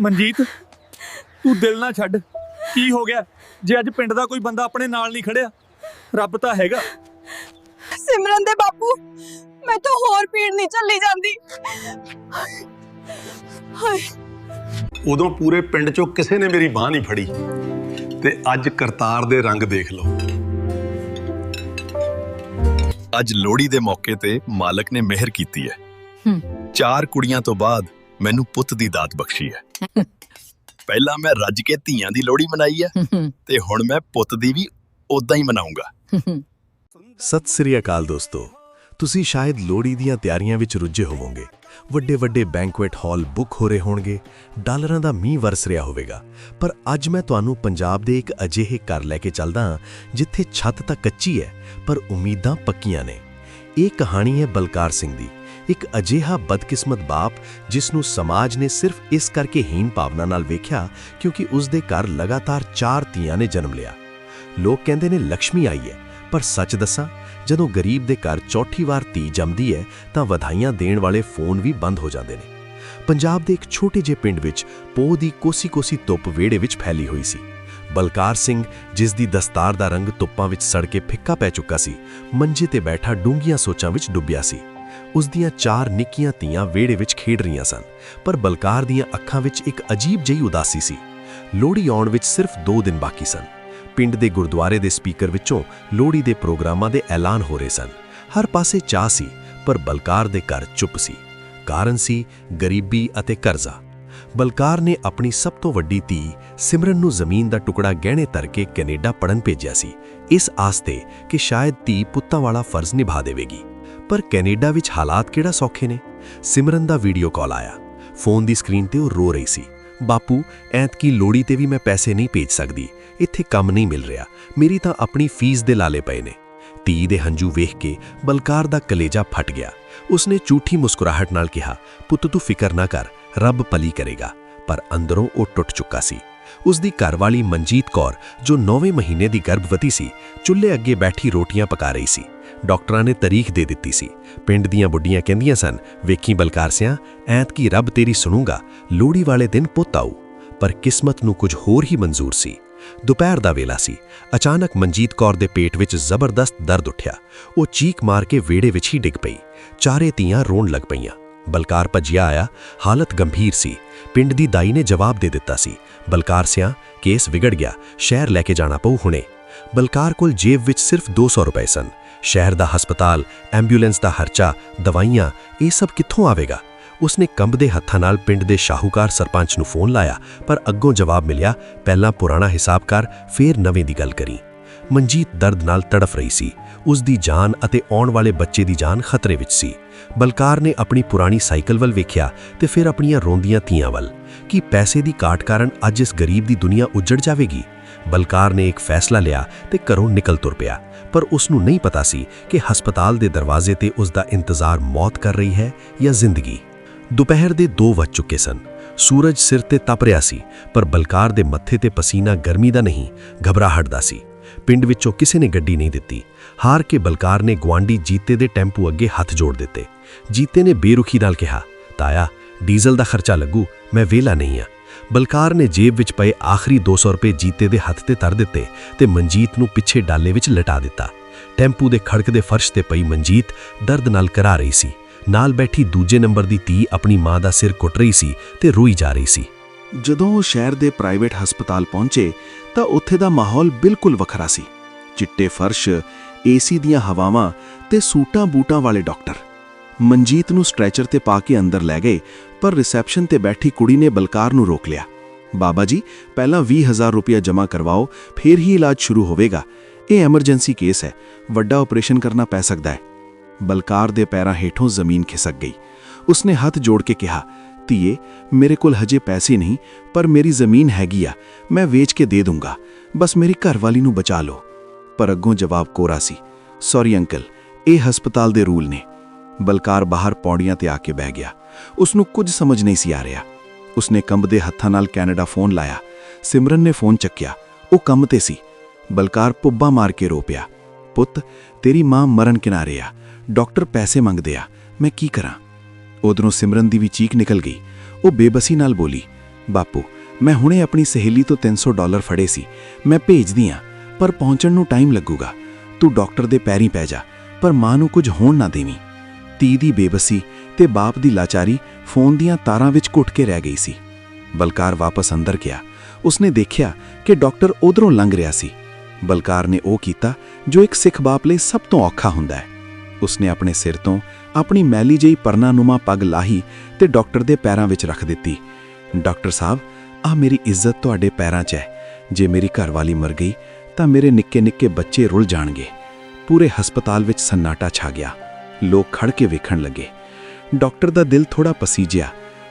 ਮਨਜੀਤ ਤੂੰ ਦਿਲ ਨਾ ਛੱਡ। ਕੀ ਹੋ ਗਿਆ? ਜੇ ਅੱਜ ਪਿੰਡ ਦਾ ਕੋਈ ਬੰਦਾ ਆਪਣੇ ਨਾਲ ਨਹੀਂ ਖੜਿਆ ਰੱਬ ਤਾਂ ਹੈਗਾ। ਸਿਮਰਨ ਦੇ ਬਾਪੂ ਮੈਂ ਤਾਂ ਹੋਰ ਪੀੜ ਨਹੀਂ ਚੱਲੀ ਜਾਂਦੀ। ਹਾਏ। ਉਦੋਂ ਪੂਰੇ ਪਿੰਡ ਚੋਂ ਕਿਸੇ ਨੇ ਮੇਰੀ ਬਾਹ ਨਹੀਂ ਫੜੀ। ਤੇ ਅੱਜ ਕਰਤਾਰ ਦੇ ਰੰਗ ਦੇਖ ਲਓ। ਅੱਜ ਲੋਹੜੀ ਦੇ ਮੌਕੇ ਤੇ ਮਾਲਕ ਨੇ ਮਿਹਰ ਕੀਤੀ ਹੈ। ਹੂੰ। ਚਾਰ ਕੁੜੀਆਂ ਤੋਂ ਬਾਅਦ ਮੈਨੂੰ ਪੁੱਤ ਦੀ ਦਾਤ ਬਖਸ਼ੀ ਹੈ। ਪਹਿਲਾਂ ਮੈਂ ਰੱਜ ਕੇ ਧੀਆਂ ਦੀ ਲੋਹੜੀ ਮਨਾਈ ਹੈ ਤੇ ਹੁਣ ਮੈਂ ਪੁੱਤ ਦੀ ਵੀ ਉਦਾਂ ਹੀ ਮਨਾਉਂਗਾ ਸਤਿ ਸ੍ਰੀ ਅਕਾਲ ਦੋਸਤੋ। ਤੁਸੀਂ ਸ਼ਾਇਦ ਲੋਹੜੀ ਦੀਆਂ ਤਿਆਰੀਆਂ ਵਿੱਚ ਰੁੱਝੇ ਹੋਵੋਗੇ। ਵੱਡੇ ਵੱਡੇ ਬੈਂਕੁਏਟ ਹਾਲ ਬੁੱਕ ਹੋ ਰਹੇ ਹੋਣਗੇ। ਡਾਲਰਾਂ ਦਾ ਮੀਂਹ ਵਰਸ ਰਿਹਾ ਹੋਵੇਗਾ। ਪਰ ਅੱਜ ਮੈਂ ਤੁਹਾਨੂੰ ਪੰਜਾਬ ਦੇ ਇੱਕ ਅਜਿਹੇ ਘਰ ਲੈ ਕੇ ਚੱਲਦਾ ਹਾਂ, ਜਿੱਥੇ ਛੱਤ ਤਾਂ ਕੱਚੀ ਹੈ, ਪਰ ਉਮੀਦਾਂ ਪੱਕੀਆਂ ਨੇ। ਇਹ ਕਹਾਣੀ ਹੈ ਬਲਕਾਰ ਸਿੰਘ ਦੀ। ਇੱਕ ਅਜਿਹਾ ਬਦਕਿਸਮਤ ਬਾਪ ਜਿਸ ਨੂੰ ਸਮਾਜ ਨੇ ਸਿਰਫ ਇਸ ਕਰਕੇ ਹੀਨ ਭਾਵਨਾ ਨਾਲ ਵੇਖਿਆ ਕਿਉਂਕਿ ਉਸ ਦੇ ਘਰ ਲਗਾਤਾਰ ਚਾਰ ਧੀਆਂ ਨੇ ਜਨਮ ਲਿਆ। ਲੋਕ ਕਹਿੰਦੇ ਨੇ ਲక్ష్ਮੀ ਆਈ ਹੈ। ਪਰ ਸੱਚ ਦੱਸਾਂ, ਜਦੋਂ ਗਰੀਬ ਦੇ ਘਰ ਚੌਥੀ ਵਾਰ ਧੀ ਜੰਮਦੀ ਹੈ, ਤਾਂ ਵਧਾਈਆਂ ਦੇਣ ਵਾਲੇ ਫੋਨ ਵੀ ਬੰਦ ਹੋ ਜਾਂਦੇ ਨੇ। ਪੰਜਾਬ ਦੇ ਇੱਕ ਛੋਟੇ ਜਿਹੇ ਪਿੰਡ ਵਿੱਚ ਪੋਹ ਦੀ ਕੋਸੀ-ਕੋਸੀ ਧੁੱਪ ਵਿਹੜੇ ਵਿੱਚ ਫੈਲੀ ਹੋਈ ਸੀ। ਬਲਕਾਰ ਸਿੰਘ, ਜਿਸ ਦੀ ਦਸਤਾਰ ਦਾ ਰੰਗ ਧੁੱਪਾਂ ਵਿੱਚ ਸੜ ਕੇ ਫਿੱਕਾ ਪੈ ਚੁੱਕਾ ਸੀ, ਮੰਜੇ ਤੇ ਬੈਠਾ ਡੂੰਘੀਆਂ ਸੋਚਾਂ ਵਿੱਚ ਡੁੱਬਿਆ ਸੀ। ਉਸ ਦੀਆਂ ਚਾਰ ਨਿੱਕੀਆਂ ਧੀਆਂ ਵਿਹੜੇ ਵਿੱਚ ਖੇਡ ਰਹੀਆਂ ਸਨ, ਪਰ ਬਲਕਾਰ ਦੀਆਂ ਅੱਖਾਂ ਵਿੱਚ ਇੱਕ ਅਜੀਬ ਜਿਹੀ ਉਦਾਸੀ ਸੀ। ਲੋਹੜੀ ਆਉਣ ਵਿੱਚ ਸਿਰਫ 2 ਦਿਨ ਬਾਕੀ ਸਨ। ਪਿੰਡ ਦੇ ਗੁਰਦੁਆਰੇ ਦੇ ਸਪੀਕਰ ਵਿੱਚੋਂ ਲੋਹੜੀ ਦੇ ਪ੍ਰੋਗਰਾਮਾਂ ਦੇ ਐਲਾਨ ਹੋ ਰਹੇ ਸਨ। ਹਰ ਪਾਸੇ ਚਾਹ ਸੀ, ਪਰ ਬਲਕਾਰ ਦੇ ਘਰ ਚੁੱਪ ਸੀ। ਕਾਰਨ ਸੀ ਗਰੀਬੀ ਅਤੇ ਕਰਜ਼ਾ। ਬਲਕਾਰ ਨੇ ਆਪਣੀ ਸਭ ਤੋਂ ਵੱਡੀ ਧੀ ਸਿਮਰਨ ਨੂੰ ਜ਼ਮੀਨ ਦਾ ਟੁਕੜਾ ਗਹਿਣੇ ਧਰ ਕੇ ਕੈਨੇਡਾ ਪੜਨ ਭੇਜਿਆ ਸੀ। ਇਸ ਆਸ ਤੇ ਕਿ ਸ਼ਾਇਦ ਧੀ ਪੁੱਤਾਂ ਵਾਲਾ ਫਰਜ਼ ਨਿਭਾ ਦੇਵੇਗੀ। ਪਰ ਕੈਨੇਡਾ ਵਿੱਚ ਹਾਲਾਤ ਕਿਹੜਾ ਸੌਖੇ ਨੇ? ਸਿਮਰਨ ਦਾ ਵੀਡੀਓ ਕਾਲ ਆਇਆ। ਫੋਨ ਦੀ ਸਕਰੀਨ ਤੇ ਉਹ ਰੋ ਰਹੀ ਸੀ। ਬਾਪੂ, ਐਤਕੀ ਲੋੜੀ ਤੇ ਵੀ ਮੈਂ ਪੈਸੇ ਨਹੀਂ ਭੇਜ ਸਕਦੀ। ਇੱਥੇ ਕੰਮ ਨਹੀਂ ਮਿਲ ਰਿਹਾ। ਮੇਰੀ ਤਾਂ ਆਪਣੀ ਫੀਸ ਦੇ ਲਾਲੇ ਪਏ ਨੇ। ਧੀ ਦੇ ਹੰਝੂ ਵੇਖ ਕੇ ਬਲਕਾਰ ਦਾ ਕਲੇਜਾ ਫਟ ਗਿਆ। ਉਸਨੇ ਝੂਠੀ ਮੁਸਕਰਾਹਟ ਨਾਲ ਕਿਹਾ, ਪੁੱਤ, ਤੂੰ ਫਿਕਰ ਨਾ ਕਰ। ਰੱਬ ਭਲੀ ਕਰੇਗਾ। ਪਰ ਅੰਦਰੋਂ ਉਹ ਟੁੱਟ ਚੁੱਕਾ ਸੀ। ਉਸ ਦੀ ਘਰਵਾਲੀ ਮਨਜੀਤ ਕੌਰ, ਜੋ 9ਵੇਂ ਮਹੀਨੇ ਦੀ ਗਰਭਵਤੀ ਸੀ, ਚੁੱਲ੍ਹੇ ਅੱਗੇ ਬੈਠੀ ਰੋਟੀਆਂ ਪਕਾ ਰਹੀ ਸੀ। ਡਾਕਟਰਾਂ ਨੇ ਤਾਰੀਖ ਦੇ ਦਿੱਤੀ ਸੀ। ਪਿੰਡ ਦੀਆਂ ਬੁੱਢੀਆਂ ਕਹਿੰਦੀਆਂ ਸਨ, ਵੇਖੀ ਬਲਕਾਰ ਸਿਆਂ, ਐਤਕੀ ਰੱਬ ਤੇਰੀ ਸੁਣੂਗਾ, ਲੋਹੜੀ ਵਾਲੇ ਦਿਨ ਪੁੱਤ ਆਊ। ਪਰ ਕਿਸਮਤ ਨੂੰ ਕੁਝ ਹੋਰ ਹੀ ਮਨਜ਼ੂਰ ਸੀ। ਦੁਪਹਿਰ ਦਾ ਵੇਲਾ ਸੀ। ਅਚਾਨਕ ਮਨਜੀਤ ਕੌਰ ਦੇ ਪੇਟ ਵਿੱਚ ਜ਼ਬਰਦਸਤ ਦਰਦ ਉੱਠਿਆ। ਉਹ ਚੀਕ ਮਾਰ ਕੇ ਵਿਹੜੇ ਵਿੱਚ ਹੀ ਡਿੱਗ ਪਈ। ਚਾਰੇ ਧੀਆਂ ਰੋਣ ਲੱਗ ਪਈਆਂ। ਬਲਕਾਰ ਭੱਜਿਆ ਆਇਆ। ਹਾਲਤ ਗੰਭੀਰ ਸੀ। ਪਿੰਡ ਦੀ ਦਾਈ ਨੇ ਜਵਾਬ ਦੇ ਦਿੱਤਾ ਸੀ। ਬਲਕਾਰ ਸਿਆਂ, ਕੇਸ ਵਿਗੜ ਗਿਆ। ਸ਼ਹਿਰ ਲੈ ਕੇ ਜਾਣਾ ਪਊ ਹੁਣੇ। ਬਲਕਾਰ ਕੋਲ ਜੇਬ ਵਿੱਚ ਸਿਰਫ 200 ਰੁਪਏ ਸਨ। ਸ਼ਹਿਰ ਦਾ ਹਸਪਤਾਲ, ਐਂਬੂਲੈਂਸ ਦਾ ਖਰਚਾ, ਦਵਾਈਆਂ, ਇਹ ਸਭ ਕਿੱਥੋਂ ਆਵੇਗਾ? ਉਸਨੇ ਕੰਬਦੇ ਹੱਥਾਂ ਨਾਲ ਪਿੰਡ ਦੇ ਸ਼ਾਹੂਕਾਰ ਸਰਪੰਚ ਨੂੰ ਫੋਨ ਲਾਇਆ, ਪਰ ਅੱਗੋਂ ਜਵਾਬ ਮਿਲਿਆ, ਪਹਿਲਾਂ ਪੁਰਾਣਾ ਹਿਸਾਬ ਕਰ, ਫੇਰ ਨਵੇਂ ਦੀ ਗੱਲ ਕਰੀ। ਮਨਜੀਤ ਦਰਦ ਨਾਲ ਤੜਫ ਰਹੀ ਸੀ। ਉਸ ਦੀ ਜਾਨ ਅਤੇ ਆਉਣ ਵਾਲੇ ਬੱਚੇ ਦੀ ਜਾਨ ਖਤਰੇ ਵਿੱਚ ਸੀ। ਬਲਕਾਰ ਨੇ ਆਪਣੀ ਪੁਰਾਣੀ ਸਾਈਕਲ ਵੱਲ ਵੇਖਿਆ ਤੇ ਫਿਰ ਆਪਣੀਆਂ ਰੋਂਦੀਆਂ ਧੀਆਂ ਵੱਲ, ਕਿ ਪੈਸੇ ਦੀ ਕਾਟ ਕਾਰਨ ਅੱਜ ਇਸ ਗਰੀਬ ਦੀ ਦੁਨੀਆ ਉੱਜੜ ਜਾਵੇਗੀ? ਬਲਕਾਰ ਨੇ ਇੱਕ ਫੈਸਲਾ ਲਿਆ ਤੇ ਘਰੋਂ ਨਿਕਲ ਤੁਰ ਪਿਆ। ਪਰ ਉਸ ਨੂੰ ਨਹੀਂ ਪਤਾ ਸੀ ਕਿ ਹਸਪਤਾਲ ਦੇ ਦਰਵਾਜ਼ੇ ਤੇ ਉਸ ਦਾ ਇੰਤਜ਼ਾਰ ਮੌਤ ਕਰ ਰਹੀ ਹੈ ਜਾਂ ਜ਼ਿੰਦਗੀ। ਦੁਪਹਿਰ ਦੇ 2 ਵੱਜ ਚੁੱਕੇ ਸਨ। ਸੂਰਜ ਸਿਰ ਤੇ ਤਪ ਰਿਹਾ ਸੀ, ਪਰ ਬਲਕਾਰ ਦੇ ਮੱਥੇ ਤੇ ਪਸੀਨਾ ਗਰਮੀ ਦਾ ਨਹੀਂ, ਘਬਰਾਹਟ ਦਾ ਸੀ। ਪਿੰਡ ਵਿੱਚੋਂ ਕਿਸੇ ਨੇ ਗੱਡੀ ਨਹੀਂ ਦਿੱਤੀ। ਹਾਰ ਕੇ ਬਲਕਾਰ ਨੇ ਗਵਾਂਡੀ ਜੀਤੇ ਦੇ ਟੈਂਪੂ ਅੱਗੇ ਹੱਥ ਜੋੜ ਦਿੱਤੇ। ਜੀਤੇ ਨੇ ਬੇਰੁਖੀ ਨਾਲ ਕਿਹਾ, ਤਾਇਆ, ਡੀਜ਼ਲ ਦਾ ਖਰਚਾ ਲੱਗੂ, ਮੈਂ ਵੇਲਾ ਨਹੀਂ ਆ ਬਲਕਾਰ ਨੇ ਜੇਬ ਵਿੱਚ ਪਏ ਆਖਰੀ 200 ਰੁਪਏ ਜੀਤੇ ਦੇ ਹੱਥ ਤੇ ਧਰ ਦਿੱਤੇ ਤੇ ਮਨਜੀਤ ਨੂੰ ਪਿੱਛੇ ਡਾਲੇ ਵਿੱਚ ਲਟਾ ਦਿੱਤਾ। ਟੈਂਪੂ ਦੇ ਖੜਕਦੇ ਫਰਸ਼ ਤੇ ਪਈ ਮਨਜੀਤ ਦਰਦ ਨਾਲ ਕਰਾ ਰਹੀ ਸੀ। ਨਾਲ ਬੈਠੀ ਦੂਜੇ ਨੰਬਰ ਦੀ ਧੀ ਆਪਣੀ ਮਾਂ ਦਾ ਸਿਰ ਕੁੱਟ ਰਹੀ ਸੀ ਤੇ ਰੋਈ ਜਾ ਰਹੀ ਸੀ। ਜਦੋਂ ਉਹ ਸ਼ਹਿਰ ਦੇ ਪ੍ਰਾਈਵੇਟ ਹਸਪਤਾਲ ਪਹੁੰਚੇ ਤਾਂ ਉੱਥੇ ਦਾ ਮਾਹੌਲ ਬਿਲਕੁਲ ਵੱਖਰਾ ਸੀ। ਚਿੱਟੇ ਫਰਸ਼, ਏਸੀ ਦੀਆਂ ਹਵਾਵਾਂ ਤੇ ਸੂਟਾਂ ਬੂਟਾਂ ਵਾਲੇ ਡਾਕਟਰ। ਮਨਜੀਤ ਨੂੰ ਸਟ੍ਰੈਚਰ ਤੇ ਪਾ ਕੇ ਅੰਦਰ ਲੈ ਗਏ ਪਰ ਰਿਸੈਪਸ਼ਨ ਤੇ ਬੈਠੀ ਕੁੜੀ ਨੇ ਬਲਕਾਰ ਨੂੰ ਰੋਕ ਲਿਆ। ਬਾਬਾ ਜੀ, ਪਹਿਲਾਂ 20000 ਰੁਪਇਆ ਜਮ੍ਹਾਂ ਕਰਵਾਓ, ਫਿਰ ਹੀ ਇਲਾਜ ਸ਼ੁਰੂ ਹੋਵੇਗਾ। ਇਹ ਐਮਰਜੈਂਸੀ ਕੇਸ ਹੈ। ਵੱਡਾ ਆਪਰੇਸ਼ਨ ਕਰਨਾ ਪੈ ਸਕਦਾ ਹੈ। ਬਲਕਾਰ ਦੇ ਪੈਰਾਂ ਹੇਠੋਂ ਜ਼ਮੀਨ ਖਿਸਕ ਗਈ। ਉਸਨੇ ਹੱਥ ਜੋੜ ਕੇ ਕਿਹਾ, ਧੀਏ, ਮੇਰੇ ਕੋਲ ਹਜੇ ਪੈਸੇ ਨਹੀਂ, ਪਰ ਮੇਰੀ ਜ਼ਮੀਨ ਹੈਗੀ ਆ। ਮੈਂ ਵੇਚ ਕੇ ਦੇ ਦੂੰਗਾ। ਬਸ ਮੇਰੀ ਘਰਵਾਲੀ ਨੂੰ ਬਚਾ ਲਓ। ਪਰ ਅੱਗੋਂ ਜਵਾਬ ਕੋਰਾ ਸੀ ਸੌਰੀ ਅੰਕਲ ਇਹ ਹਸਪਤਾਲ ਦੇ ਰੂਲ ਨੇ। ਬਲਕਾਰ ਬਾਹਰ ਪੌੜੀਆਂ ਤੇ ਆ ਕੇ ਬਹਿ ਗਿਆ। ਉਸ ਨੂੰ ਕੁਝ ਸਮਝ ਨਹੀਂ ਸੀ ਆ ਰਿਹਾ। ਉਸਨੇ ਕੰਬਦੇ ਹੱਥਾਂ ਨਾਲ ਕੈਨੇਡਾ ਫੋਨ ਲਾਇਆ। ਸਿਮਰਨ ਨੇ ਫੋਨ ਚੱਕਿਆ। ਉਹ ਕੰਮ ਤੇ ਸੀ। ਬਲਕਾਰ ਪੁੱਬਾ ਮਾਰ ਕੇ ਰੋ ਪਿਆ। ਪੁੱਤ, ਤੇਰੀ ਮਾਂ ਮਰਨ ਕਿਨਾਰੇ ਆ। ਡਾਕਟਰ ਪੈਸੇ ਮੰਗਦੇ ਆ। ਮੈਂ ਕੀ ਕਰਾਂ? ਉਧਰੋਂ ਸਿਮਰਨ ਦੀ ਵੀ ਚੀਕ ਨਿਕਲ ਗਈ। ਉਹ ਬੇਬਸੀ ਨਾਲ ਬੋਲੀ, ਬਾਪੂ, ਮੈਂ ਹੁਣੇ ਆਪਣੀ ਸਹੇਲੀ ਤੋਂ 300 ਡਾਲਰ ਫੜੇ ਸੀ। ਮੈਂ ਭੇਜਦੀ ਆ, ਪਰ ਪਹੁੰਚਣ ਨੂੰ ਟਾਈਮ ਲੱਗੂਗਾ। ਤੂੰ ਡਾਕਟਰ ਦੇ ਪੈਰੀਂ ਪੈ ਜਾ, ਪਰ ਮਾਂ ਨੂੰ ਕੁਝ ਹੋਣ ਨਾ ਦੇਵੀਂ। ਧੀ ਦੀ ਬੇਬਸੀ ਤੇ ਬਾਪ ਦੀ ਲਾਚਾਰੀ ਫੋਨ ਦੀਆਂ ਤਾਰਾਂ ਵਿੱਚ ਘੁੱਟ ਕੇ ਰਹਿ ਗਈ ਸੀ। ਬਲਕਾਰ ਵਾਪਸ ਅੰਦਰ ਗਿਆ। ਉਸਨੇ ਦੇਖਿਆ ਕਿ ਡਾਕਟਰ ਉਧਰੋਂ ਲੰਘ ਰਿਹਾ ਸੀ। ਬਲਕਾਰ ਨੇ ਉਹ ਕੀਤਾ ਜੋ ਇੱਕ ਸਿੱਖ ਬਾਪ ਲਈ ਸਭ ਤੋਂ ਔਖਾ ਹੁੰਦਾ ਹੈ। ਉਸਨੇ ਆਪਣੇ ਸਿਰ ਤੋਂ ਆਪਣੀ ਮੈਲੀ ਜਿਹੀ ਪਰਨਾਨੁਮਾ ਪੱਗ ਲਾਹੀ ਤੇ ਡਾਕਟਰ ਦੇ ਪੈਰਾਂ ਵਿੱਚ ਰੱਖ ਦਿੱਤੀ। ਡਾਕਟਰ ਸਾਹਿਬ ਆ ਮੇਰੀ ਇੱਜ਼ਤ ਤੁਹਾਡੇ ਪੈਰਾਂ 'ਚ ਹੈ। ਜੇ ਮੇਰੀ ਘਰਵਾਲੀ ਮਰ ਗਈ ਤਾਂ ਮੇਰੇ ਨਿੱਕੇ-ਨਿੱਕੇ ਬੱਚੇ ਰੁੱਲ ਜਾਣਗੇ। ਪੂਰੇ ਹਸਪਤਾਲ ਵਿੱਚ ਸੰਨਾਟਾ ਛਾ ਗਿਆ। ਲੋਕ ਖੜ ਕੇ ਵੇਖਣ ਲੱਗੇ। ਡਾਕਟਰ ਦਾ ਦਿਲ ਥੋੜਾ ਪਸੀਜਿਆ।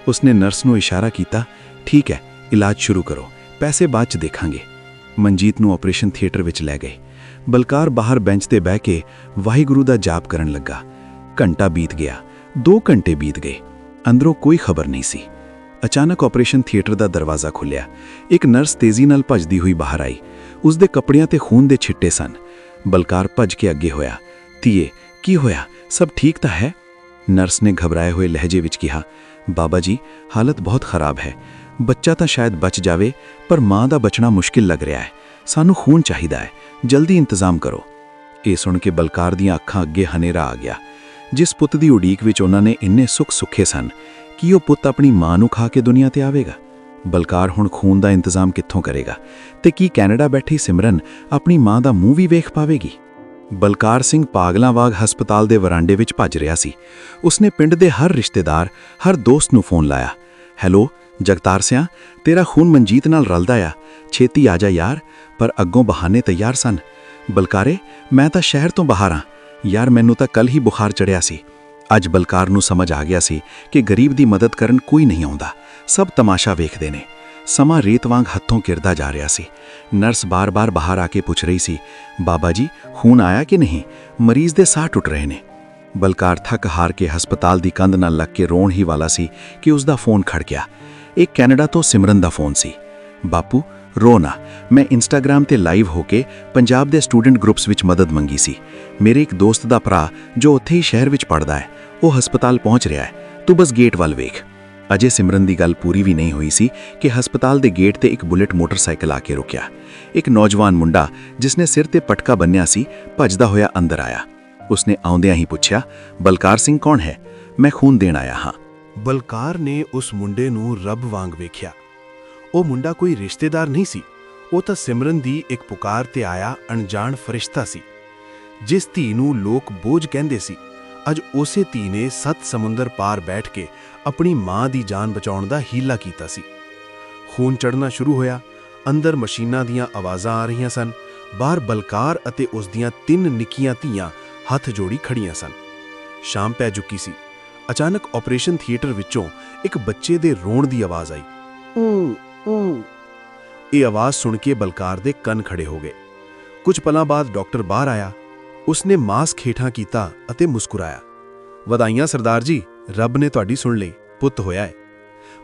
ਉਸਨੇ ਨਰਸ ਨੂੰ ਇਸ਼ਾਰਾ ਕੀਤਾ, ਠੀਕ ਹੈ, ਇਲਾਜ ਸ਼ੁਰੂ ਕਰੋ, ਪੈਸੇ ਬਾਅਦ ਚ ਦੇਖਾਂਗੇ। ਮਨਜੀਤ ਨੂੰ ਆਪਰੇਸ਼ਨ ਥੀਏਟਰ ਵਿੱਚ ਲੈ ਗਏ। ਬਲਕਾਰ ਬਾਹਰ ਬੈਂਚ ਤੇ ਬਹਿ ਕੇ ਵਾਹਿਗੁਰੂ ਦਾ ਜਾਪ ਕਰਨ ਲੱਗਾ। ਘੰਟਾ ਬੀਤ ਗਿਆ 2 ਘੰਟੇ ਬੀਤ ਗਏ। ਅੰਦਰੋਂ ਕੋਈ ਖਬਰ ਨਹੀਂ ਸੀ। ਅਚਾਨਕ ਆਪਰੇਸ਼ਨ ਥੀਏਟਰ ਦਾ ਦਰਵਾਜ਼ਾ ਖੁੱਲਿਆ ਇੱਕ ਨਰਸ ਤੇਜ਼ੀ ਨਾਲ ਭੱਜਦੀ ਹੋਈ ਬਾਹਰ ਆਈ। ਉਸ ਦੇ ਕੱਪੜਿਆਂ ਤੇ ਖੂਨ ਦੇ ਛਿੱਟੇ ਸਨ। ਬਲਕਾਰ ਭੱਜ ਕੇ ਅੱਗੇ ਹੋਇਆ, ਧੀਏ ਕੀ ਹੋਇਆ? ਸਭ ਠੀਕ ਤਾਂ ਹੈ? ਨਰਸ ਨੇ ਘਬਰਾਏ ਹੋਏ ਲਹਿਜੇ ਵਿੱਚ ਕਿਹਾ, ਬਾਬਾ ਜੀ, ਹਾਲਤ ਬਹੁਤ ਖਰਾਬ ਹੈ। ਬੱਚਾ ਤਾਂ ਸ਼ਾਇਦ ਬਚ ਜਾਵੇ, ਪਰ ਮਾਂ ਦਾ ਬਚਣਾ ਮੁਸ਼ਕਿਲ ਲੱਗ ਰਿਹਾ ਹੈ। ਸਾਨੂੰ ਖੂਨ ਚਾਹੀਦਾ ਹੈ। ਜਲਦੀ ਇੰਤਜ਼ਾਮ ਕਰੋ। ਇਹ ਸੁਣ ਕੇ ਬਲਕਾਰ ਦੀਆਂ ਅੱਖਾਂ ਅੱਗੇ ਹਨੇਰਾ ਆ ਗਿਆ। ਜਿਸ ਪੁੱਤ ਦੀ ਉਡੀਕ ਵਿੱਚ ਉਹਨਾਂ ਨੇ ਇੰਨੇ ਸੁੱਖ ਸੁੱਖੇ ਸਨ, ਕੀ ਉਹ ਪੁੱਤ ਆਪਣੀ ਮਾਂ ਨੂੰ ਖਾ ਕੇ ਦੁਨੀਆ ਤੇ ਆਵੇਗਾ? ਬਲਕਾਰ ਹੁਣ ਖੂਨ ਦਾ ਇੰਤਜ਼ਾਮ ਕਿੱਥੋਂ ਕਰੇਗਾ? ਤੇ ਕੀ ਕੈਨੇਡਾ ਬੈਠੀ ਸਿਮਰਨ ਆਪਣੀ ਮਾਂ ਦਾ ਮੂੰਹ ਵੀ ਵੇਖ ਪਾਵੇਗੀ? ਬਲਕਾਰ ਸਿੰਘ ਪਾਗਲਾਂ ਵਾਂਗ ਹਸਪਤਾਲ ਦੇ ਵਰਾਂਡੇ ਵਿੱਚ ਭੱਜ ਰਿਹਾ ਸੀ। ਉਸਨੇ ਪਿੰਡ ਦੇ ਹਰ ਰਿਸ਼ਤੇਦਾਰ, ਹਰ ਦੋਸਤ ਨੂੰ ਫੋਨ ਲਾਇਆ। ਹੈਲੋ, ਜਗਤਾਰ ਸਿਆ, ਤੇਰਾ ਖੂਨ ਮਨਜੀਤ ਨਾਲ ਰਲਦਾ ਆ। ਛੇਤੀ ਆ ਜਾ ਯਾਰ, ਪਰ ਅੱਗੋਂ ਬਹਾਨੇ ਤਿਆਰ ਸਨ। ਬਲਕਾਰੇ, ਮੈਂ ਤਾਂ ਸ਼ਹਿਰ ਤੋਂ ਬਾਹਰ ਆ। ਯਾਰ, ਮੈਨੂੰ ਤਾਂ ਕੱਲ ਹੀ ਬੁਖਾਰ ਚੜਿਆ ਸੀ। ਅੱਜ ਬਲਕਾਰ ਨੂੰ ਸਮਝ ਆ ਗਿਆ ਸੀ ਕਿ ਗਰੀਬ ਦੀ ਮਦਦ ਕਰਨ ਕੋਈ ਨਹੀਂ ਆਉਂਦਾ। ਸਭ ਤਮਾਸ਼ਾ ਵੇਖਦੇ ਨੇ। ਸਮਾਂ ਰੇਤ ਵਾਂਗ ਹੱਥੋਂ ਕਿਰਦਾ ਜਾ ਰਿਹਾ ਸੀ। ਨਰਸ ਬਾਰ-ਬਾਰ ਬਾਹਰ ਆ ਕੇ ਪੁੱਛ ਰਹੀ ਸੀ, ਬਾਬਾ ਜੀ, ਖੂਨ ਆਇਆ ਕਿ ਨਹੀਂ? ਮਰੀਜ਼ ਦੇ ਸਾਹ ਟੁੱਟ ਰਹੇ ਨੇ। ਬਲਕਾਰ ਥੱਕ ਹਾਰ ਕੇ ਹਸਪਤਾਲ ਦੀ ਕੰਧ ਨਾਲ ਲੱਗ ਕੇ ਰੋਣ ਹੀ ਵਾਲਾ ਸੀ ਕਿ ਉਸ ਦਾ ਫੋਨ ਖੜ ਗਿਆ। ਇਹ ਕੈਨੇਡਾ ਤੋਂ ਸਿਮਰਨ ਦਾ ਫੋਨ ਸੀ। ਬਾਪੂ, ਰੋ ਨਾ। ਮੈਂ ਇੰਸਟਾਗ੍ਰam ਤੇ ਲਾਈਵ ਹੋ ਕੇ ਪੰਜਾਬ ਦੇ ਸਟੂਡੈਂਟ ਗਰੁੱਪਸ ਵਿੱਚ ਮਦਦ ਮੰਗੀ ਸੀ। ਮੇਰੇ ਇੱਕ ਦੋਸਤ ਦਾ ਭਰਾ ਜੋ ਉੱਥੇ ਹੀ ਸ਼ਹਿਰ ਵਿੱਚ ਪੜਦਾ ਹੈ, ਉਹ ਹਸਪਤਾਲ ਪਹੁੰਚ ਰਿਹਾ ਹੈ। ਤੂੰ ਬਸ ਗੇਟ ਵੱਲ ਵੇਖ। ਅਜੇ ਸਿਮਰਨ ਦੀ ਗੱਲ ਪੂਰੀ ਵੀ ਨਹੀਂ ਹੋਈ ਸੀ ਕਿ ਹਸਪਤਾਲ ਦੇ ਗੇਟ ਤੇ ਇੱਕ ਬੁਲਟ ਮੋਟਰਸਾਈਕਲ ਆ ਕੇ ਰੁਕਿਆ। ਇੱਕ ਨੌਜਵਾਨ ਮੁੰਡਾ, ਜਿਸਨੇ ਸਿਰ ਤੇ ਪਟਕਾ ਬੰਨਿਆ ਸੀ, ਭੱਜਦਾ ਹੋਇਆ ਅੰਦਰ ਆਇਆ। ਉਸਨੇ ਆਉਂਦਿਆਂ ਹੀ ਪੁੱਛਿਆ, ਬਲਕਾਰ ਸਿੰਘ ਕੌਣ ਹੈ? ਮੈਂ ਖੂਨ ਦੇਣ ਆਇਆ ਹਾਂ। ਬਲਕਾਰ ਨੇ ਉਸ ਮੁੰਡੇ ਨੂੰ ਰੱਬ ਵਾਂਗ ਵੇਖਿਆ। ਉਹ ਮੁੰਡਾ ਕੋਈ ਰਿਸ਼ਤੇਦਾਰ ਨਹੀਂ ਸੀ। ਉਹ ਤਾਂ ਸਿਮਰਨ ਦੀ ਇੱਕ ਪੁਕਾਰ ਤੇ ਆਇਆ ਅਣਜਾਣ ਫਰਿਸ਼ਤਾ ਸੀ, ਜਿਸ ਧੀ ਨੂੰ ਲੋਕ ਬੋਝ ਕਹਿੰਦੇ ਸੀ। ਅੱਜ ਉਸੇ ਧੀ ਨੇ ਸੱਤ ਸਮੁੰਦਰ ਪਾਰ ਬੈਠ ਕੇ ਆਪਣੀ ਮਾਂ ਦੀ ਜਾਨ ਬਚਾਉਣ ਦਾ ਹੀਲਾ ਕੀਤਾ ਸੀ। ਖੂਨ ਚੜਨਾ ਸ਼ੁਰੂ ਹੋਇਆ, ਅੰਦਰ ਮਸ਼ੀਨਾਂ ਦੀਆਂ ਆਵਾਜ਼ਾਂ ਆ ਰਹੀਆਂ ਸਨ, ਬਾਹਰ ਬਲਕਾਰ ਅਤੇ ਉਸ ਦੀਆਂ ਤਿੰਨ ਨਿੱਕੀਆਂ ਧੀਆਂ ਹੱਥ ਜੋੜੀ ਖੜੀਆਂ ਸਨ। ਸ਼ਾਮ ਪੈ ਚੁੱਕੀ ਸੀ। ਅਚਾਨਕ ਆਪਰੇਸ਼ਨ ਥੀਏਟਰ ਵਿੱਚੋਂ ਇੱਕ ਬੱਚੇ ਦੇ ਰੋਣ ਦੀ ਆਵਾਜ਼ ਆਈ। ਇਹ ਆਵਾਜ਼ ਸੁਣ ਕੇ ਬਲਕਾਰ ਦੇ ਕੰਨ ਖੜੇ ਹੋ ਗਏ। ਕੁਝ ਪਲਾਂ ਬਾਅਦ ਡਾਕਟਰ ਬਾਹਰ ਆਇਆ। ਉਸਨੇ ਮਾਸਕ ਹੇਠਾਂ ਕੀਤਾ ਅਤੇ ਮੁਸਕਰਾਇਆ। ਵਧਾਈਆਂ, ਸਰਦਾਰ ਜੀ। ਰੱਬ ਨੇ ਤੁਹਾਡੀ ਸੁਣ ਲਈ, ਪੁੱਤ ਹੋਇਆ ਹੈ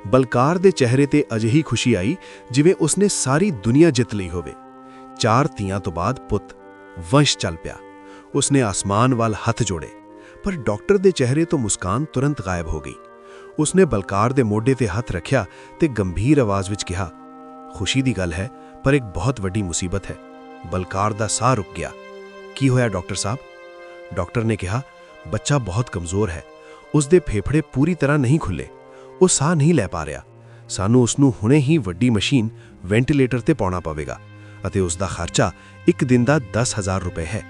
ਬਲਕਾਰ ਦੇ ਚਿਹਰੇ ਤੇ ਅਜਿਹੀ ਖੁਸ਼ੀ ਆਈ ਜਿਵੇਂ ਉਸਨੇ ਸਾਰੀ ਦੁਨੀਆ ਜਿੱਤ ਲਈ ਹੋਵੇ। ਚਾਰ ਧੀਆਂ ਤੋਂ ਬਾਅਦ ਪੁੱਤ, ਵੰਸ਼ ਚੱਲ ਪਿਆ। ਉਸਨੇ ਆਸਮਾਨ ਵੱਲ ਹੱਥ ਜੋੜੇ, ਪਰ ਡਾਕਟਰ ਦੇ ਚਿਹਰੇ ਤੋਂ ਮੁਸਕਾਨ ਤੁਰੰਤ ਗਾਇਬ ਹੋ ਗਈ। ਉਸਨੇ ਬਲਕਾਰ ਦੇ ਮੋਢੇ ਤੇ ਹੱਥ ਰੱਖਿਆ ਤੇ ਗੰਭੀਰ ਆਵਾਜ਼ ਵਿੱਚ ਕਿਹਾ, ਖੁਸ਼ੀ ਦੀ ਗੱਲ ਹੈ, ਪਰ ਇੱਕ ਬਹੁਤ ਵੱਡੀ ਮੁਸੀਬਤ ਹੈ। ਬਲਕਾਰ ਦਾ ਸਾਹ ਰੁਕ ਗਿਆ। ਕੀ ਹੋਇਆ ਡਾਕਟਰ ਸਾਹਿਬ? ਡਾਕਟਰ ਨੇ ਕਿਹਾ, ਬੱਚਾ ਬਹੁਤ ਕਮਜ਼ੋਰ ਹੈ। ਉਸ ਦੇ ਫੇਫੜੇ ਪੂਰੀ ਤਰ੍ਹਾਂ ਨਹੀਂ ਖੁੱਲੇ। ਉਹ ਸਾਹ ਨਹੀਂ ਲੈ ਪਾ ਰਿਹਾ। ਸਾਨੂੰ ਉਸ ਨੂੰ ਹੁਣੇ ਹੀ ਵੱਡੀ ਮਸ਼ੀਨ ਵੈਂਟੀਲੇਟਰ ਤੇ ਪਾਉਣਾ ਪਵੇਗਾ ਅਤੇ ਉਸ ਦਾ ਖਰਚਾ ਇੱਕ ਦਿਨ ਦਾ 10000 ਰੁਪਏ ਹੈ।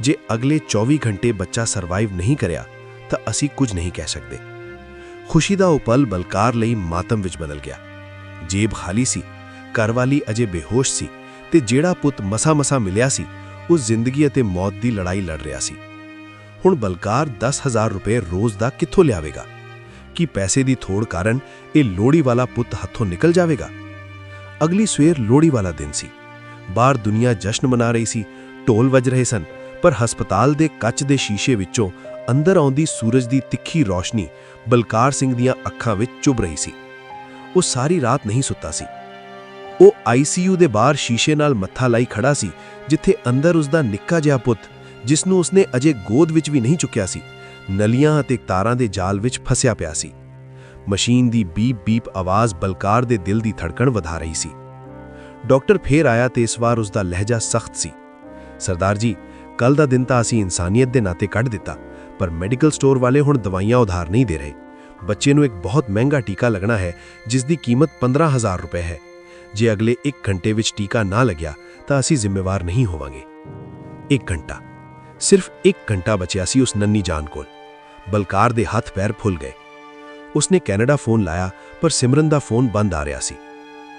ਜੇ ਅਗਲੇ 24 ਘੰਟੇ ਬੱਚਾ ਸਰਵਾਈਵ ਨਹੀਂ ਕਰਿਆ, ਤਾਂ ਅਸੀਂ ਕੁਝ ਨਹੀਂ ਕਹਿ ਸਕਦੇ। ਖੁਸ਼ੀ ਦਾ ਉਹ ਪਲ ਬਲਕਾਰ ਲਈ ਮਾਤਮ ਵਿੱਚ ਬਦਲ ਗਿਆ। ਜੇਬ ਖਾਲੀ ਸੀ, ਘਰਵਾਲੀ ਅਜੇ ਬੇਹੋਸ਼ ਸੀ ਤੇ ਜਿਹੜਾ ਪੁੱਤ ਮਸਾ-ਮਸਾ ਮਿਲਿਆ ਸੀ, ਉਹ ਜ਼ਿੰਦਗੀ ਅਤੇ ਮੌਤ ਦੀ ਲੜਾਈ ਲੜ ਰਿਹਾ ਸੀ। ਹੁਣ ਬਲਕਾਰ 10000 ਰੁਪਏ ਰੋਜ਼ ਦਾ ਕਿੱਥੋਂ ਲਿਆਵੇਗਾ? ਕੀ ਪੈਸੇ ਦੀ ਥੋੜ ਕਾਰਨ ਇਹ ਲੋੜੀ ਵਾਲਾ ਪੁੱਤ ਹੱਥੋਂ ਨਿਕਲ ਜਾਵੇਗਾ? ਅਗਲੀ ਸਵੇਰ ਲੋੜੀ ਵਾਲਾ ਦਿਨ ਸੀ। ਬਾਹਰ ਦੁਨੀਆ ਜਸ਼ਨ ਮਨਾ ਰਹੀ ਸੀ। ਢੋਲ ਵੱਜ ਰਹੇ ਸਨ, ਪਰ ਹਸਪਤਾਲ ਦੇ ਕੱਚ ਦੇ ਸ਼ੀਸ਼ੇ ਵਿੱਚੋਂ ਅੰਦਰ ਆਉਂਦੀ ਸੂਰਜ ਦੀ ਤਿੱਖੀ ਰੌਸ਼ਨੀ ਬਲਕਾਰ ਸਿੰਘ ਦੀਆਂ ਅੱਖਾਂ ਵਿੱਚ ਚੁਭ ਰਹੀ ਸੀ। ਉਹ ਸਾਰੀ ਰਾਤ ਨਹੀਂ ਸੁੱਤਾ ਸੀ। ਉਹ ਆਈਸੀਯੂ ਦੇ ਬਾਹਰ ਸ਼ੀਸ਼ੇ ਨਾਲ ਮੱਥਾ ਲਾਈ ਖੜਾ ਸੀ, ਜਿੱਥੇ ਅੰਦਰ ਉਸ ਦਾ ਨਿੱਕਾ ਜਿਹਾ ਪੁੱਤ ਜਿਸ ਨੂੰ ਉਸਨੇ ਅਜੇ ਗੋਦ ਵਿੱਚ ਵੀ ਨਹੀਂ ਚੁੱਕਿਆ ਸੀ, ਨਲੀਆਂ ਅਤੇ ਤਾਰਾਂ ਦੇ ਜਾਲ ਵਿੱਚ ਫਸਿਆ ਪਿਆ ਸੀ। ਮਸ਼ੀਨ ਦੀ ਬੀਪ ਬੀਪ ਆਵਾਜ਼ ਬਲਕਾਰ ਦੇ ਦਿਲ ਦੀ ਧੜਕਣ ਵਧਾ ਰਹੀ ਸੀ। ਡਾਕਟਰ ਫੇਰ ਆਇਆ ਤੇ ਇਸ ਵਾਰ ਉਸ ਦਾ ਲਹਿਜਾ ਸਖਤ ਸੀ। ਸਰਦਾਰ ਜੀ ਕੱਲ ਦਾ ਦਿਨ ਤਾਂ ਅਸੀਂ ਇਨਸਾਨੀਅਤ ਦੇ ਨਾਤੇ ਕੱਢ ਦਿੱਤਾ, ਪਰ ਮੈਡੀਕਲ ਸਟੋਰ ਵਾਲੇ ਹੁਣ ਦਵਾਈਆਂ ਉਧਾਰ ਨਹੀਂ ਦੇ ਰਹੇ। ਬੱਚੇ ਨੂੰ ਇੱਕ ਬਹੁਤ ਮਹਿੰਗਾ ਟੀਕਾ ਲੱਗਣਾ ਹੈ, ਜਿਸ ਦੀ ਕੀਮਤ 15000 ਰੁਪਏ ਹੈ। ਜੇ ਅਗਲੇ 1 ਘੰਟੇ ਵਿੱਚ ਟੀਕਾ ਨਾ ਲੱਗਿਆ, ਤਾਂ ਅਸੀਂ ਜ਼ਿੰਮੇਵਾਰ ਨਹੀਂ ਹੋਵਾਂਗੇ। 1 ਘੰਟਾ। ਸਿਰਫ 1 ਘੰਟਾ ਬਚਿਆ ਸੀ ਉਸ ਨੰਨੀ ਜਾਨ ਕੋਲ। ਬਲਕਾਰ ਦੇ ਹੱਥ ਪੈਰ ਫੁੱਲ ਗਏ। ਉਸਨੇ ਕੈਨੇਡਾ ਫੋਨ ਲਾਇਆ, ਪਰ ਸਿਮਰਨ ਦਾ ਫੋਨ ਬੰਦ ਆ ਰਿਹਾ ਸੀ।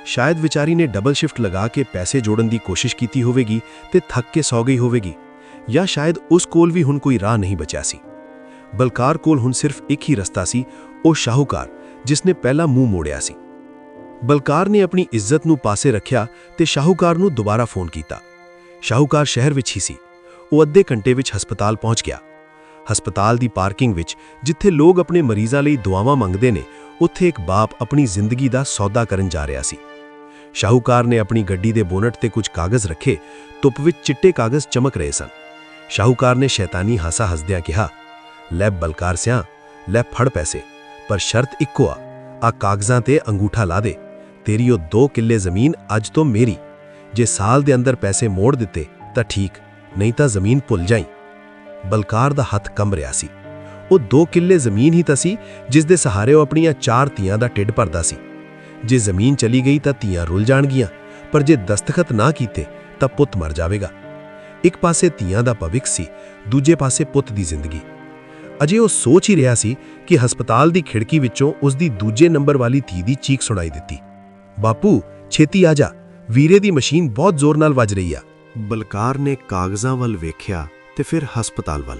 ਸ਼ਾਇਦ ਵਿਚਾਰੀ ਨੇ ਡਬਲ ਸ਼ਿਫਟ ਲਗਾ ਕੇ ਪੈਸੇ ਜੋੜਨ ਦੀ ਕੋਸ਼ਿਸ਼ ਕੀਤੀ ਹੋਵੇਗੀ ਤੇ ਥੱਕ ਕੇ ਸੌ ਗਈ ਹੋਵੇਗੀ, ਜਾਂ ਸ਼ਾਇਦ ਉਸ ਕੋਲ ਵੀ ਹੁਣ ਕੋਈ ਰਾਹ ਨਹੀਂ ਬਚਿਆ ਸੀ। ਬਲਕਾਰ ਕੋਲ ਹੁਣ ਸਿਰਫ ਇੱਕ ਹੀ ਰਸਤਾ ਸੀ, ਉਹ ਸ਼ਾਹੂਕਾਰ, ਜਿਸ ਨੇ ਪਹਿਲਾ ਮੂੰਹ ਮੋੜਿਆ ਸੀ। ਬਲਕਾਰ ਨੇ ਆਪਣੀ ਇੱਜ਼ਤ ਨੂੰ ਪਾਸੇ ਰੱਖਿਆ ਤੇ ਸ਼ਾਹੂਕਾਰ ਨੂੰ ਦੁਬਾਰਾ ਫੋਨ ਕੀਤਾ। ਸ਼ਾਹੂਕਾਰ ਸ਼ਹਿਰ ਵਿੱਚ ਹੀ ਸੀ। ਉਹ ਅੱਧੇ ਘੰਟੇ ਵਿੱਚ ਹਸਪਤਾਲ ਪਹੁੰਚ ਗਿਆ। ਹਸਪਤਾਲ ਦੀ ਪਾਰਕਿੰਗ ਵਿੱਚ ਜਿੱਥੇ ਲੋਕ ਆਪਣੇ ਮਰੀਜ਼ਾਂ ਲਈ ਦੁਆਵਾਂ ਮੰਗਦੇ ਨੇ, ਉੱਥੇ ਇੱਕ ਬਾਪ ਆਪਣੀ ਜ਼ਿੰਦਗੀ ਦਾ ਸੌਦਾ ਕਰਨ ਜਾ ਰਿਹਾ ਸੀ। ਸ਼ਾਹੂਕਾਰ ਨੇ ਆਪਣੀ ਗੱਡੀ ਦੇ ਬੋਨਟ ਤੇ ਕੁਝ ਕਾਗਜ਼ ਰੱਖੇ, ਧੁੱਪ ਵਿੱਚ ਚਿੱਟੇ ਕਾਗਜ਼ ਚਮਕ ਰਹੇ ਸਨ। ਸ਼ਾਹੂਕਾਰ ਨੇ ਸ਼ੈਤਾਨੀ ਹਾਸਾ ਹੱਸਦਿਆਂ ਕਿਹਾ, ਲੈ ਬਲਕਾਰ ਸਿਆ, ਲੈ ਫੜ ਪੈਸੇ, ਪਰ ਸ਼ਰਤ ਇੱਕੋ ਆ। ਆ ਕਾਗਜ਼ਾਂ ਤੇ ਅੰਗੂਠਾ ਲਾ ਦੇ, ਤੇਰੀ ਉਹ 2 ਕਿੱਲੇ ਜ਼ਮੀਨ ਅੱਜ ਤੋਂ ਮੇਰੀ। ਜੇ ਸਾਲ ਦੇ ਅੰਦਰ ਪੈਸੇ ਮੋੜ ਦਿੱਤੇ ਤਾਂ ਠੀਕ ਨਹੀਂ ਤਾਂ ਜ਼ਮੀਨ ਭੁੱਲ ਜਾਈ। ਬਲਕਾਰ ਦਾ ਹੱਥ ਕੰਬ ਰਿਹਾ ਸੀ। ਉਹ 2 ਕਿੱਲੇ ਜ਼ਮੀਨ ਹੀ ਤਾਂ ਸੀ, ਜਿਸ ਦੇ ਸਹਾਰੇ ਉਹ ਆਪਣੀਆਂ ਚਾਰ ਧੀਆਂ ਦਾ ਢਿੱਡ ਭਰਦਾ ਸੀ। ਜੇ ਜ਼ਮੀਨ ਚਲੀ ਗਈ ਤਾਂ ਧੀਆਂ ਰੁੱਲ ਜਾਣਗੀਆਂ, ਪਰ ਜੇ ਦਸਤਖਤ ਨਾ ਕੀਤੇ ਤਾਂ ਪੁੱਤ ਮਰ ਜਾਵੇਗਾ। ਇੱਕ ਪਾਸੇ ਧੀਆਂ ਦਾ ਭਵਿੱਖ ਸੀ, ਦੂਜੇ ਪਾਸੇ ਪੁੱਤ ਦੀ ਜ਼ਿੰਦਗੀ। ਅਜੇ ਉਹ ਸੋਚ ਹੀ ਰਿਹਾ ਸੀ ਕਿ ਹਸਪਤਾਲ ਦੀ ਖਿੜਕੀ ਵਿੱਚੋਂ ਉਸ ਦੀ ਦੂਜੇ ਨੰਬਰ ਵਾਲੀ ਧੀ ਦੀ ਚੀਕ ਸੁਣਾਈ ਦਿੱਤੀ। ਬਾਪੂ, ਛੇਤੀ ਆ ਜਾ। ਵੀਰੇ ਦੀ ਮਸ਼ੀਨ ਬਹੁਤ ਜ਼ੋਰ ਨਾਲ ਵੱਜ ਰਹੀ ਆ। ਬਲਕਾਰ ਨੇ ਕਾਗਜ਼ਾਂ ਵੱਲ ਵੇਖਿਆ ਤੇ ਫਿਰ ਹਸਪਤਾਲ ਵੱਲ।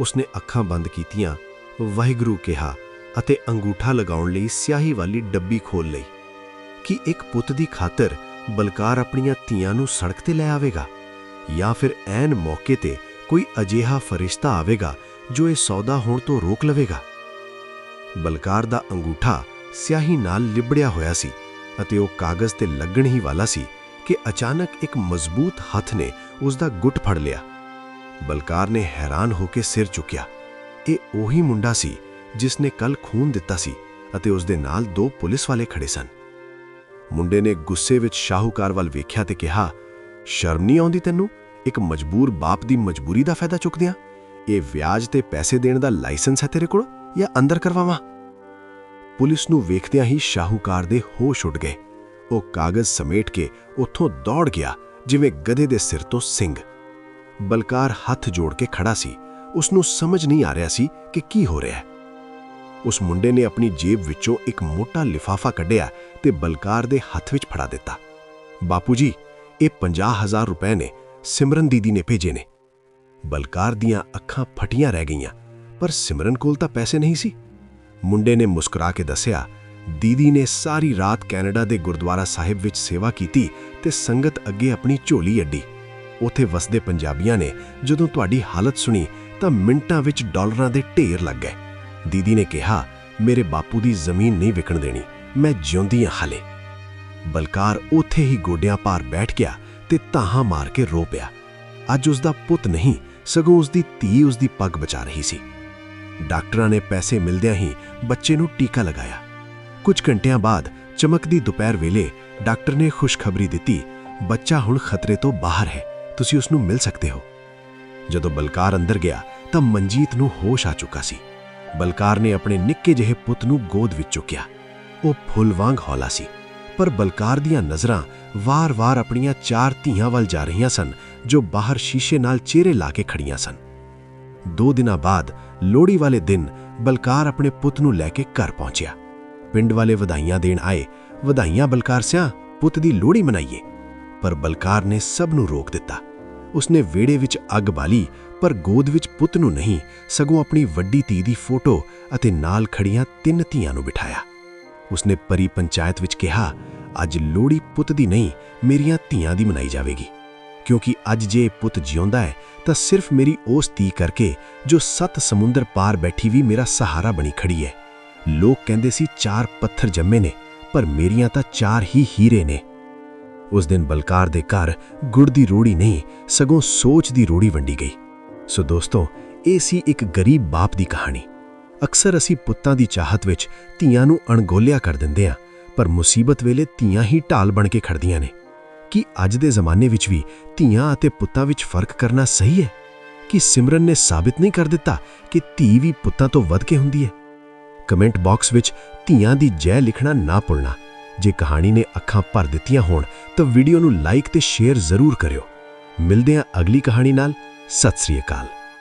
ਉਸਨੇ ਅੱਖਾਂ ਬੰਦ ਕੀਤੀਆਂ, ਵਾਹਿਗੁਰੂ ਕਿਹਾ ਅਤੇ ਅੰਗੂਠਾ ਲਗਾਉਣ ਲਈ ਸਿਆਹੀ ਵਾਲੀ ਡੱਬੀ ਖੋਲ ਲਈ। ਕਿ ਇੱਕ ਪੁੱਤ ਦੀ ਖਾਤਰ ਬਲਕਾਰ ਆਪਣੀਆਂ ਧੀਆਂ ਨੂੰ ਸੜਕ ਤੇ ਲੈ ਆਵੇਗਾ? ਜਾਂ ਫਿਰ ਐਨ ਮੌਕੇ ਤੇ ਕੋਈ ਅਜੀਹਾ ਫਰਿਸ਼ਤਾ ਆਵੇਗਾ ਜੋ ਇਹ ਸੌਦਾ ਹੋਣ ਤੋਂ ਰੋਕ ਲਵੇਗਾ? ਬਲਕਾਰ ਦਾ ਅੰਗੂਠਾ ਸਿਆਹੀ ਨਾਲ ਲਿਬੜਿਆ ਹੋਇਆ ਸੀ ਅਤੇ ਉਹ ਕਾਗਜ਼ ਤੇ ਲੱਗਣ ਹੀ ਵਾਲਾ ਸੀ। ਕਿ ਅਚਾਨਕ ਇੱਕ ਮਜ਼ਬੂਤ ਹੱਥ ਨੇ ਉਸ ਦਾ ਗੁੱਟ ਫੜ ਲਿਆ। ਬਲਕਾਰ ਨੇ ਹੈਰਾਨ ਹੋ ਕੇ ਸਿਰ ਚੁੱਕਿਆ। ਇਹ ਉਹੀ ਮੁੰਡਾ ਸੀ ਜਿਸ ਨੇ ਕੱਲ ਖੂਨ ਦਿੱਤਾ ਸੀ ਅਤੇ ਉਸ ਦੇ ਨਾਲ ਦੋ ਪੁਲਿਸ ਵਾਲੇ ਖੜੇ ਸਨ। ਮੁੰਡੇ ਨੇ ਗੁੱਸੇ ਵਿੱਚ ਸ਼ਾਹੂਕਾਰ ਵੱਲ ਵੇਖਿਆ ਤੇ ਕਿਹਾ, ਸ਼ਰਮ ਨਹੀਂ ਆਉਂਦੀ ਤੈਨੂੰ? ਇੱਕ ਮਜਬੂਰ ਬਾਪ ਦੀ ਮਜਬੂਰੀ ਦਾ ਫਾਇਦਾ ਚੁੱਕਦਿਆਂ? ਇਹ ਵਿਆਜ ਤੇ ਪੈਸੇ ਦੇਣ ਦਾ ਲਾਇਸੈਂਸ ਹੈ ਤੇਰੇ ਕੋਲ ਜਾਂ ਅੰਦਰ ਕਰਵਾਵਾਂ? ਪੁਲਿਸ ਨੂੰ ਵੇਖਦਿਆਂ ਹੀ ਸ਼ਾਹੂਕਾਰ ਦੇ ਹੋਸ਼ ਉੱਡ ਗਏ। ਉਹ ਕਾਗਜ਼ ਸਮੇਟ ਕੇ ਉੱਥੋਂ ਦੌੜ ਗਿਆ, ਜਿਵੇਂ ਗਧੇ ਦੇ ਸਿਰ ਤੋਂ ਸਿੰਘ ਬਲਕਾਰ ਹੱਥ ਜੋੜ ਕੇ ਖੜਾ ਸੀ। ਉਸ ਨੂੰ ਸਮਝ ਨਹੀਂ ਆ ਰਿਹਾ ਸੀ ਕਿ ਕੀ ਹੋ ਰਿਹਾ ਹੈ। ਉਸ ਮੁੰਡੇ ਨੇ ਆਪਣੀ ਜੇਬ ਵਿੱਚੋਂ ਇੱਕ ਮੋਟਾ ਲਿਫਾਫਾ ਕੱਢਿਆ ਤੇ ਬਲਕਾਰ ਦੇ ਹੱਥ ਵਿੱਚ ਫੜਾ ਦਿੱਤਾ। ਬਾਪੂ ਜੀ, ਇਹ 50000 ਰੁਪਏ ਨੇ, ਸਿਮਰਨ ਦੀਦੀ ਨੇ ਭੇਜੇ ਨੇ। ਬਲਕਾਰ ਦੀਆਂ ਅੱਖਾਂ ਫਟੀਆਂ ਰਹਿ ਗਈਆਂ, ਪਰ ਸਿਮਰਨ ਕੋਲ ਤਾਂ ਪੈਸੇ ਨਹੀਂ ਸੀ? ਮੁੰਡੇ ਨੇ ਮੁਸਕਰਾ ਕੇ ਦੱਸਿਆ ਦੀਦੀ ਨੇ ਸਾਰੀ ਰਾਤ ਕੈਨੇਡਾ ਦੇ ਗੁਰਦੁਆਰਾ ਸਾਹਿਬ ਵਿੱਚ ਸੇਵਾ ਕੀਤੀ ਤੇ ਸੰਗਤ ਅੱਗੇ ਆਪਣੀ ਝੋਲੀ ਅੱਡੀ। ਉੱਥੇ ਵਸਦੇ ਪੰਜਾਬੀਆਂ ਨੇ ਜਦੋਂ ਤੁਹਾਡੀ ਹਾਲਤ ਸੁਣੀ ਤਾਂ ਮਿੰਟਾਂ ਵਿੱਚ ਡਾਲਰਾਂ ਦੇ ਢੇਰ ਲੱਗ ਗਏ। ਦੀਦੀ ਨੇ ਕਿਹਾ, ਮੇਰੇ ਬਾਪੂ ਦੀ ਜ਼ਮੀਨ ਨਹੀਂ ਵਿਕਣ ਦੇਣੀ, ਮੈਂ ਜਿਉਂਦੀ ਹਾਂ ਹਾਲੇ। ਬਲਕਾਰ ਉੱਥੇ ਹੀ ਗੋਡਿਆਂ ਭਾਰ ਬੈਠ ਗਿਆ ਤੇ ਤਾਹਾਂ ਮਾਰ ਕੇ ਰੋ ਪਿਆ। ਅੱਜ ਉਸ ਦਾ ਪੁੱਤ ਨਹੀਂ, ਸਗੋਂ ਉਸ ਦੀ ਧੀ ਉਸ ਦੀ ਪੱਗ ਬਚਾ ਰਹੀ ਸੀ। ਡਾਕਟਰਾਂ ਨੇ ਪੈਸੇ ਮਿਲਦਿਆਂ ਹੀ ਬੱਚੇ ਨੂੰ ਟੀਕਾ ਲਗਾਇਆ। ਕੁਝ ਘੰਟਿਆਂ ਬਾਅਦ ਚਮਕਦੀ ਦੁਪਹਿਰ ਵੇਲੇ ਡਾਕਟਰ ਨੇ ਖੁਸ਼ਖਬਰੀ ਦਿੱਤੀ, ਬੱਚਾ ਹੁਣ ਖਤਰੇ ਤੋਂ ਬਾਹਰ ਹੈ, ਤੁਸੀਂ ਉਸ ਨੂੰ ਮਿਲ ਸਕਦੇ ਹੋ। ਜਦੋਂ ਬਲਕਾਰ ਅੰਦਰ ਗਿਆ ਤਾਂ ਮਨਜੀਤ ਨੂੰ ਹੋਸ਼ ਆ ਚੁੱਕਾ ਸੀ। ਬਲਕਾਰ ਨੇ ਆਪਣੇ ਨਿੱਕੇ ਜਿਹੇ ਪੁੱਤ ਨੂੰ ਗੋਦ ਵਿੱਚ ਚੁੱਕਿਆ। ਉਹ ਫੁੱਲ ਵਾਂਗ ਹੌਲਾ ਸੀ, ਪਰ ਬਲਕਾਰ ਦੀਆਂ ਨਜ਼ਰਾਂ ਵਾਰ-ਵਾਰ ਆਪਣੀਆਂ ਚਾਰ ਧੀਆਂ ਵੱਲ ਜਾ ਰਹੀਆਂ ਸਨ, ਜੋ ਬਾਹਰ ਸ਼ੀਸ਼ੇ ਨਾਲ ਚਿਹਰੇ ਲਾ ਕੇ ਖੜੀਆਂ ਸਨ। ਦੋ ਦਿਨਾਂ ਬਾਅਦ ਲੋਹੜੀ ਵਾਲੇ ਦਿਨ ਬਲਕਾਰ ਆਪਣੇ ਪੁੱਤ ਨੂੰ ਲੈ ਕੇ ਘਰ ਪਹੁੰਚਿਆ। ਪਿੰਡ ਵਾਲੇ ਵਧਾਈਆਂ ਦੇਣ ਆਏ, ਵਧਾਈਆਂ ਬਲਕਾਰ ਸਿਆ, ਪੁੱਤ ਦੀ ਲੋਹੜੀ ਮਨਾਈਏ। ਪਰ ਬਲਕਾਰ ਨੇ ਸਭ ਨੂੰ ਰੋਕ ਦਿੱਤਾ। ਉਸਨੇ ਵਿਹੜੇ ਵਿੱਚ ਅੱਗ ਬਾਲੀ, ਪਰ ਗੋਦ ਵਿੱਚ ਪੁੱਤ ਨੂੰ ਨਹੀਂ, ਸਗੋਂ ਆਪਣੀ ਵੱਡੀ ਧੀ ਦੀ ਫੋਟੋ ਅਤੇ ਨਾਲ ਖੜੀਆਂ ਤਿੰਨ ਧੀਆਂ ਨੂੰ ਬਿਠਾਇਆ। ਉਸਨੇ ਪਰੀ ਪੰਚਾਇਤ ਵਿੱਚ ਕਿਹਾ, ਅੱਜ ਲੋਹੜੀ ਪੁੱਤ ਦੀ ਨਹੀਂ, ਮੇਰੀਆਂ ਧੀਆਂ ਦੀ ਮਨਾਈ ਜਾਵੇਗੀ। ਕਿਉਂਕਿ ਅੱਜ ਜੇ ਪੁੱਤ ਜਿਉਂਦਾ ਹੈ, ਤਾਂ ਸਿਰਫ ਮੇਰੀ ਉਸ ਧੀ ਕਰਕੇ ਜੋ ਸੱਤ ਸਮੁੰਦਰ ਪਾਰ ਬੈਠੀ ਵੀ ਮੇਰਾ ਸਹਾਰਾ ਬਣੀ ਖੜੀ ਹੈ। ਲੋਕ ਕਹਿੰਦੇ ਸੀ, ਚਾਰ ਪੱਥਰ ਜੰਮੇ ਨੇ, ਪਰ ਮੇਰੀਆਂ ਤਾਂ ਚਾਰ ਹੀ ਹੀਰੇ ਨੇ। ਉਸ ਦਿਨ ਬਲਕਾਰ ਦੇ ਘਰ ਗੁੜ ਦੀ ਰੋੜੀ ਨਹੀਂ, ਸਗੋਂ ਸੋਚ ਦੀ ਰੋੜੀ ਵੰਡੀ ਗਈ। ਸੋ ਦੋਸਤੋ, ਇਹ ਸੀ ਇੱਕ ਗਰੀਬ ਬਾਪ ਦੀ ਕਹਾਣੀ। ਅਕਸਰ ਅਸੀਂ ਪੁੱਤਾਂ ਦੀ ਚਾਹਤ ਵਿੱਚ ਧੀਆਂ ਨੂੰ ਅਣਗੋਲਿਆ ਕਰ ਦਿੰਦੇ ਹਾਂ, ਪਰ ਮੁਸੀਬਤ ਵੇਲੇ ਧੀਆਂ ਹੀ ਢਾਲ ਬਣ ਕੇ ਖੜਦੀਆਂ ਨੇ। ਕੀ ਅੱਜ ਦੇ ਜ਼ਮਾਨੇ ਵਿੱਚ ਵੀ ਧੀਆਂ ਅਤੇ ਪੁੱਤਾਂ ਵਿੱਚ ਫ਼ਰਕ ਕਰਨਾ ਸਹੀ ਹੈ? ਕਿ ਸਿਮਰਨ ਨੇ ਸਾਬਿਤ ਨਹੀਂ ਕਰ ਦਿੱਤਾ ਕਿ ਧੀ ਵੀ ਪੁੱਤਾਂ ਤੋਂ ਵੱਧ ਕੇ ਹੁੰਦੀ ਹੈ? ਕਮੈਂਟ ਬਾਕਸ ਵਿੱਚ ਧੀਆਂ ਦੀ ਜੈ ਲਿਖਣਾ ਨਾ ਭੁੱਲਣਾ। ਜੇ ਕਹਾਣੀ ਨੇ ਅੱਖਾਂ ਭਰ ਦਿੱਤੀਆਂ ਹੋਣ, ਤਾਂ ਵੀਡੀਓ ਨੂੰ ਲਾਈਕ ਤੇ ਸ਼ੇਅਰ ਜ਼ਰੂਰ ਕਰਿਓ। ਮਿਲਦੇ ਹਾਂ ਅਗਲੀ ਕਹਾਣੀ ਨਾਲ। ਸਤਿ ਸ੍ਰੀ ਅਕਾਲ।